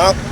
up.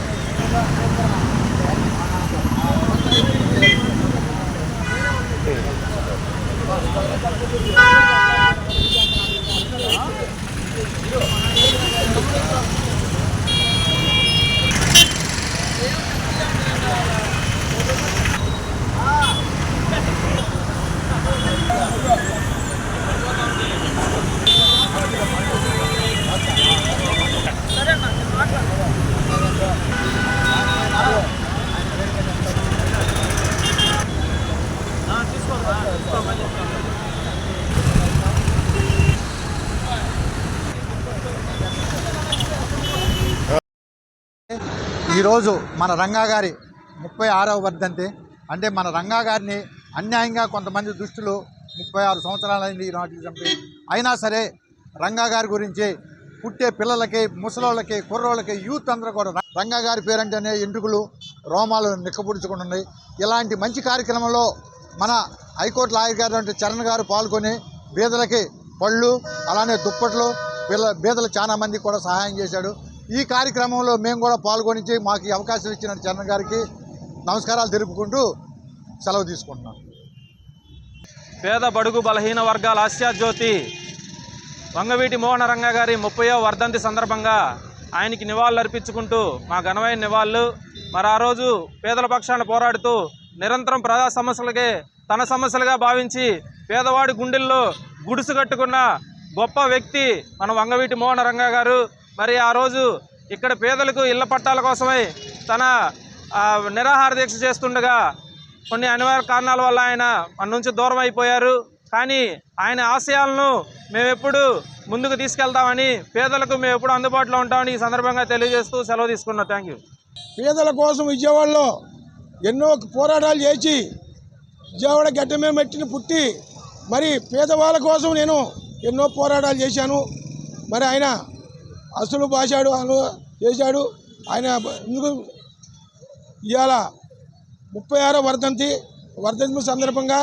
ఈరోజు మన రంగా గారి ముప్పై ఆరవ వర్ధంతి. అంటే మన రంగా గారిని అన్యాయంగా కొంతమంది దుష్టులు ముప్పై ఆరు సంవత్సరాలైంది ఈనాటికి చంపి. అయినా సరే రంగా గారి గురించి పుట్టే పిల్లలకి ముసలోళ్ళకి కుర్రోళ్ళకి యూత్ అందరూ కూడా రంగా గారి పేరంటేనే ఎంటుకలు రోమాలు నిక్కపుడుచుకుంటున్నాయి ఇలాంటి మంచి కార్యక్రమంలో మన హైకోర్టు లాయర్ గారు అంటే చరణ్ గారు పాల్గొని బీదలకి పళ్ళు అలానే దుప్పట్లు పిల్ల బీదలు చాలామంది కూడా సహాయం చేశాడు. ఈ కార్యక్రమంలో మేము కూడా పాల్గొని మాకు ఈ అవకాశం ఇచ్చిన చరణ్ గారికి నమస్కారాలు తెలుపుకుంటూ సెలవు తీసుకుంటున్నాం. పేద బడుగు బలహీన వర్గాల ఆశాజ్యోతి వంగవీటి మోహన రంగ గారి ముప్పయో వర్ధంతి సందర్భంగా ఆయనకి నివాళులు అర్పించుకుంటూ మా ఘనమైన నివాళులు. మరి ఆ రోజు పేదల పక్షాన పోరాడుతూ నిరంతరం ప్రజా సమస్యలకే తన సమస్యలుగా భావించి పేదవాడి గుండెల్లో గుడుసు కట్టుకున్న గొప్ప వ్యక్తి మన వంగవీటి మోహన రంగ గారు. మరి ఆ రోజు ఇక్కడ పేదలకు ఇళ్ళ పట్టాల కోసమై తన నిరాహార దీక్ష చేస్తుండగా కొన్ని అనివార్య కారణాల వల్ల ఆయన మన నుంచి దూరం అయిపోయారు. కానీ ఆయన ఆశయాలను మేమెప్పుడు ముందుకు తీసుకెళ్తామని పేదలకు మేము ఎప్పుడు అందుబాటులో ఉంటామని ఈ సందర్భంగా తెలియజేస్తూ సెలవు తీసుకున్నాం. థ్యాంక్ యూ పేదల కోసం విజయవాడలో ఎన్నో పోరాటాలు చేసి విజయవాడ గడ్డమే మెట్టిన పుట్టి మరి పేదవాళ్ళ కోసం నేను ఎన్నో పోరాటాలు చేశాను. మరి ఆయన అసలు భాషాడు అను చేశాడు. ఆయన ఎందుకు ఇవాళ ముప్పై ఆరో వర్ధంతి. వర్ధంతి సందర్భంగా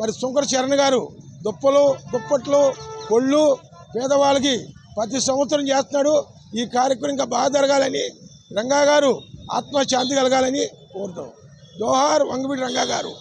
మరి శంకర చరణ్ గారు దుప్పలు దుప్పట్లు కొళ్ళు పేదవాళ్ళకి ప్రతి సంవత్సరం చేస్తున్నాడు. ఈ కార్యక్రమం ఇంకా బాగా జరగాలని రంగా గారు ఆత్మశాంతి కలగాలని కోరుతాం జోహార్ వంగవీటి రంగా గారు